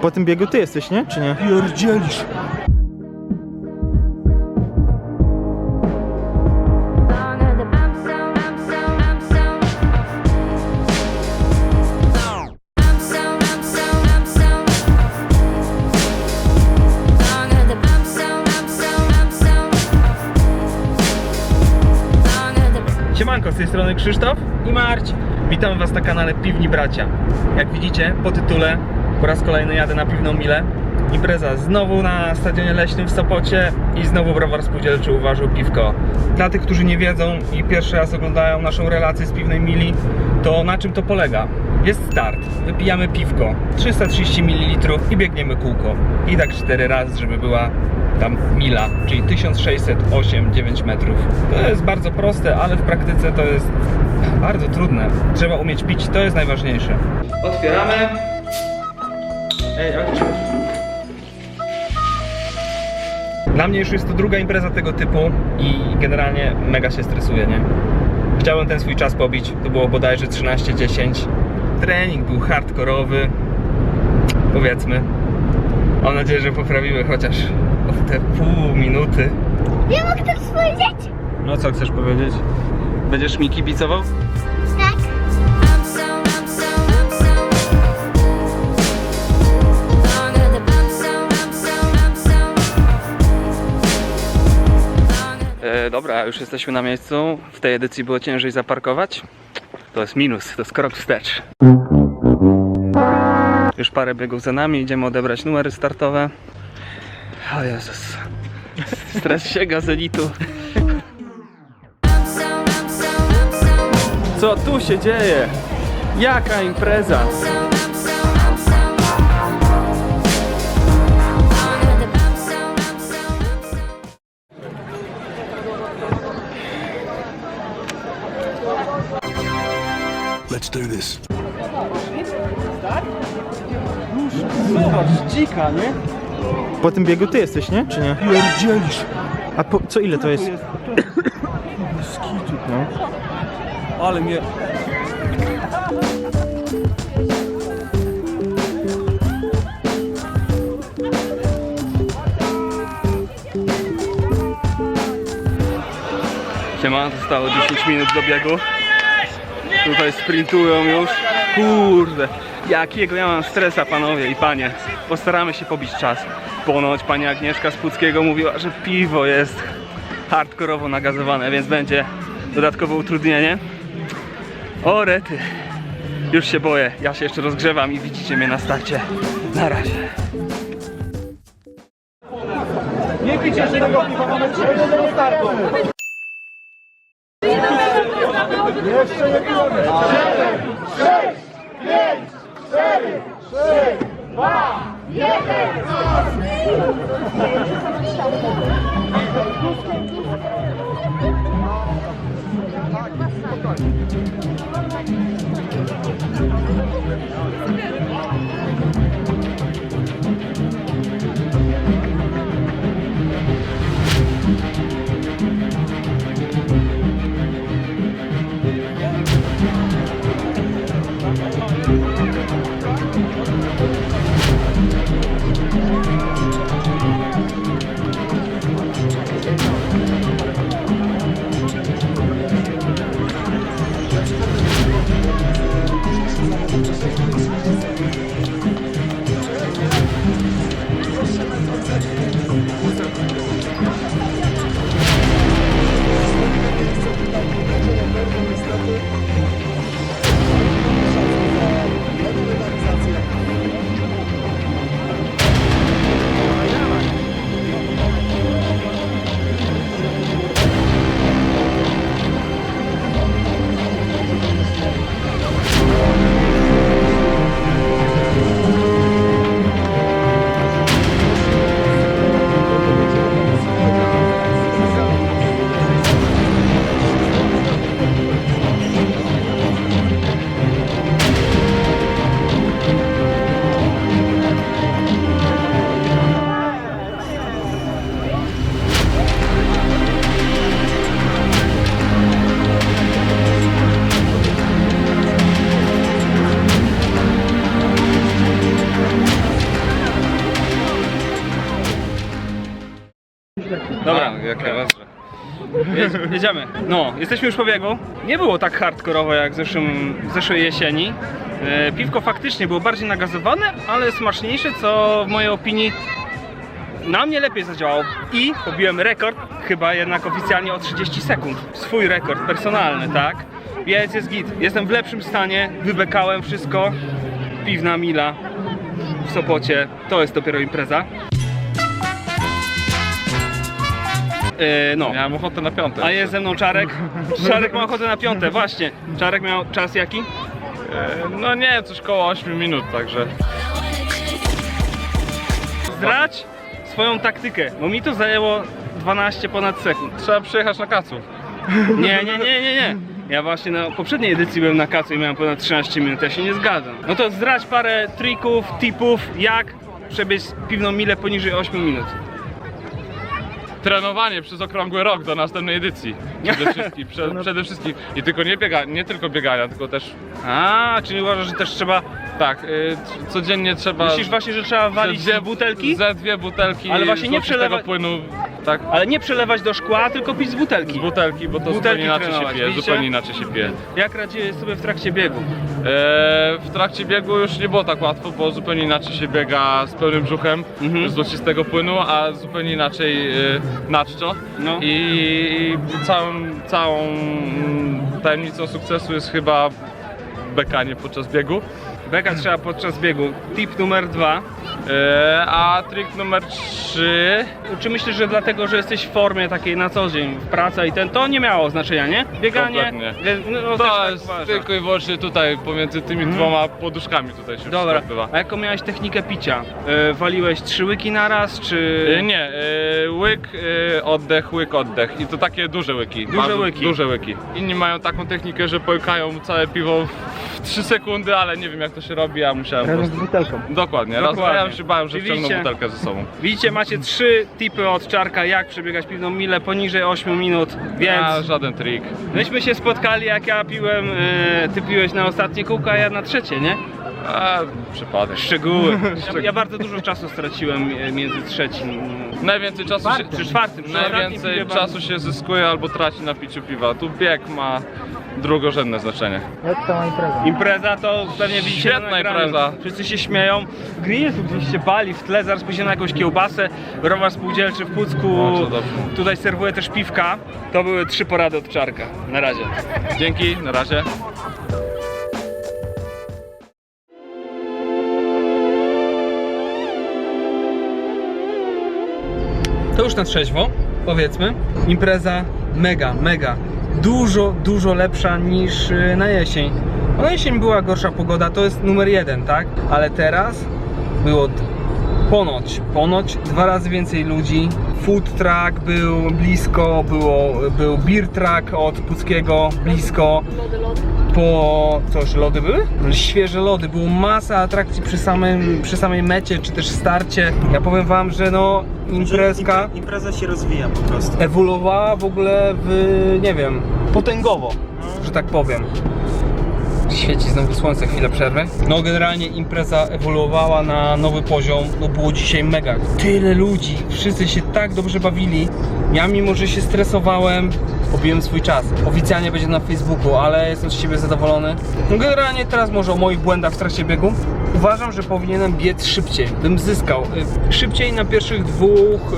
Po tym biegu ty jesteś, nie? Czy nie? Pierdzielisz. Siemanko, z tej strony Krzysztof i Marć. Witam Was na kanale Piwni Bracia. Jak widzicie po tytule, po raz kolejny jadę na Piwną Milę. Impreza znowu na Stadionie Leśnym w Sopocie i znowu Browar Spółdzielczy uważał piwko. Dla tych, którzy nie wiedzą i pierwszy raz oglądają naszą relację z Piwnej Mili, to na czym to polega? Jest start, wypijamy piwko, 330 ml i biegniemy kółko. I tak 4 razy, żeby była tam mila, czyli 1608-9 metrów. To jest bardzo proste, ale w praktyce to jest bardzo trudne. Trzeba umieć pić, to jest najważniejsze. Otwieramy. Ej, Dla mnie już jest to druga impreza tego typu i generalnie mega się stresuję, nie? Chciałem ten swój czas pobić, to było bodajże 13-10. Trening był hardkorowy, powiedzmy. Mam nadzieję, że poprawimy chociaż o te pół minuty. Ja mogę tak powiedzieć? No co chcesz powiedzieć? Będziesz mi kibicował? E, dobra, już jesteśmy na miejscu. W tej edycji było ciężej zaparkować. To jest minus, to jest krok wstecz. Już parę biegów za nami, idziemy odebrać numery startowe. O Jezus. Stres bump zone. Co tu się dzieje? Jaka impreza? Let's do this. Zobacz, dzika, nie? Po tym biegu ty jesteś, nie? Czy nie? Pierdzielisz. A po, co ile to jest? Skitu. No. Ale mnie... Siema, zostało 10 minut do biegu. Tutaj sprintują już. Kurde, jakiego ja mam stresa, panowie i panie. Postaramy się pobić czas. Ponoć pani Agnieszka z Puckiego mówiła, że piwo jest hardkorowo nagazowane, więc będzie dodatkowe utrudnienie. O rety. Już się boję. Ja się jeszcze rozgrzewam i widzicie mnie na starcie. Na razie. Nie picie tego piwa, mamy do startu. Jeszcze nie pijemy. 7, 6, 5, 4, 3, 2, 1. Tak, spokojnie. Jak chyba. Jedź- Jedziemy. No, jesteśmy już po biegu. Nie było tak hardkorowo jak w, zeszłym, w zeszłej jesieni. E, piwko faktycznie było bardziej nagazowane, ale smaczniejsze, co w mojej opinii na mnie lepiej zadziałało. I pobiłem rekord, chyba jednak oficjalnie o 30 sekund. Swój rekord personalny, tak? Więc jest git. Jestem w lepszym stanie, wybekałem wszystko. Piwna mila w Sopocie. To jest dopiero impreza. E, no. Miałem ochotę na piątę. A jest ze mną Czarek. Czarek ma ochotę na piąte, właśnie. Czarek miał czas jaki? E, No nie, coś koło 8 minut, także. Zdrać swoją taktykę, bo mi to zajęło 12 ponad sekund. Trzeba przyjechać na kacu. Nie, nie, nie, nie, nie. Ja właśnie na poprzedniej edycji byłem na kacu i miałem ponad 13 minut, ja się nie zgadzam. No to zdrać parę trików, tipów, jak przebiec piwną milę poniżej 8 minut. Trenowanie przez okrągły rok do następnej edycji. Przede wszystkim, prze, przede wszystkim. I tylko nie biega, nie tylko biegania, tylko też. A, czyli uważasz, że też trzeba... Tak, y, codziennie trzeba. Myślisz właśnie, że trzeba walić ze dwie butelki? Ze dwie butelki. Ale właśnie nie przelewa- płynu. Tak. Ale nie przelewać do szkła, tylko pić z Z butelki. butelki, bo to Butelki zupełnie inaczej się trenować, pije. widzicie? Zupełnie inaczej się pije. Jak radziłeś sobie w trakcie biegu? E, w trakcie biegu już nie było tak łatwo, bo zupełnie inaczej się biega z pełnym brzuchem Mhm. złocistego płynu, a zupełnie inaczej e, na czczo. No. I całą, całą mm, tajemnicą sukcesu jest chyba bekanie podczas biegu. Beka trzeba podczas biegu. Tip numer dwa. E, a trik numer 3 Czy myślisz, że dlatego, że jesteś w formie takiej na co dzień, w pracy i ten, to nie miało znaczenia, nie? Bieganie, Kompletnie. wie- no, no, to tak jest uważam. tylko i wyłącznie tutaj pomiędzy tymi dwoma poduszkami tutaj się Dobra, odbywa. a jaką miałeś technikę picia? E, waliłeś trzy łyki naraz, czy... E, Nie, e, łyk, e, oddech, łyk, oddech. I to takie duże łyki. Duże bardzo łyki. Duże łyki. Inni mają taką technikę, że połykają całe piwo w 3 sekundy, ale nie wiem jak to się robi, a musiałem po prostu... butelką. Dokładnie, raz Dokładnie. ja się bałem, że Czyli wciągną widzicie- butelkę ze sobą. Widzicie, macie trzy tipy od Czarka, jak przebiegać piwną milę poniżej 8 minut, więc... A, żaden trik. Myśmy się spotkali, jak ja piłem, e, ty piłeś na ostatnie kółko, a ja na trzecie, nie? A, przypadek. Szczegóły. Ja, ja bardzo dużo czasu straciłem e, między trzecim... Najwięcej czasu się, Przy czwartym, najwięcej czasu się zyskuje albo traci na piciu piwa. Tu bieg ma drugorzędne znaczenie. Impreza to pewnie widzicie Świetna na nagraniu. impreza. Wszyscy się śmieją. Grill tu gdzieś się pali w tle, zaraz pójdziemy na jakąś kiełbasę. Browar spółdzielczy w Pucku. Bardzo dobrze. Tutaj serwuje też piwka. To były trzy porady od Czarka. Na razie. Dzięki, na razie. Już na trzeźwo, powiedzmy. Impreza mega, mega. Dużo, dużo lepsza niż y, na jesień. Na jesień była gorsza pogoda, to jest numer jeden, tak? Ale teraz było ponoć, ponoć dwa razy więcej ludzi. Food truck był blisko, było, był beer truck od Puckiego blisko. Po coś, lody były? Świeże lody, było masa atrakcji przy, samym, przy samej mecie, czy też starcie. Ja powiem wam, że no imprezka Impre- Impreza się rozwija po prostu. ewoluowała w ogóle w, nie wiem, potęgowo, że tak powiem. Świeci znowu słońce, chwilę przerwy. No generalnie impreza ewoluowała na nowy poziom, no było dzisiaj mega. Tyle ludzi, wszyscy się tak dobrze bawili. Ja mimo, że się stresowałem, pobiłem swój czas. Oficjalnie będzie na Facebooku, ale jestem z siebie zadowolony. No generalnie teraz może o moich błędach w trakcie biegu. Uważam, że powinienem biec szybciej, bym zyskał. y, Szybciej na pierwszych dwóch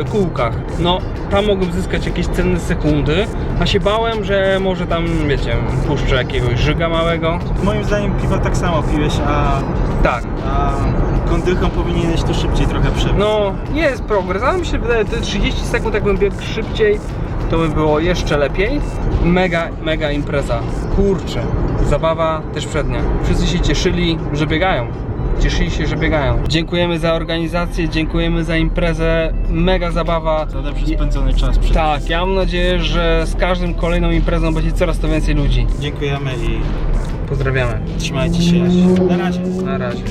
y, kółkach. No, tam mogłem zyskać jakieś cenne sekundy, a się bałem, że może tam, wiecie, puszczę jakiegoś żyga małego. Moim zdaniem piwo tak samo piłeś, a, Tak, a kondychą powinieneś tu szybciej trochę przebiec. no jest progres, ale mi się wydaje, te 30 sekund jakbym biegł szybciej, to by było jeszcze lepiej. Mega, mega impreza. Kurczę, zabawa też przednia. Wszyscy się cieszyli, że biegają. Cieszyli się, że biegają. Dziękujemy za organizację, dziękujemy za imprezę. Mega zabawa. Za dobrze spędzony czas. Przed... Tak, ja mam nadzieję, że z każdym kolejną imprezą będzie coraz to więcej ludzi. Dziękujemy i Pozdrawiamy. trzymajcie się. Na razie. Na razie.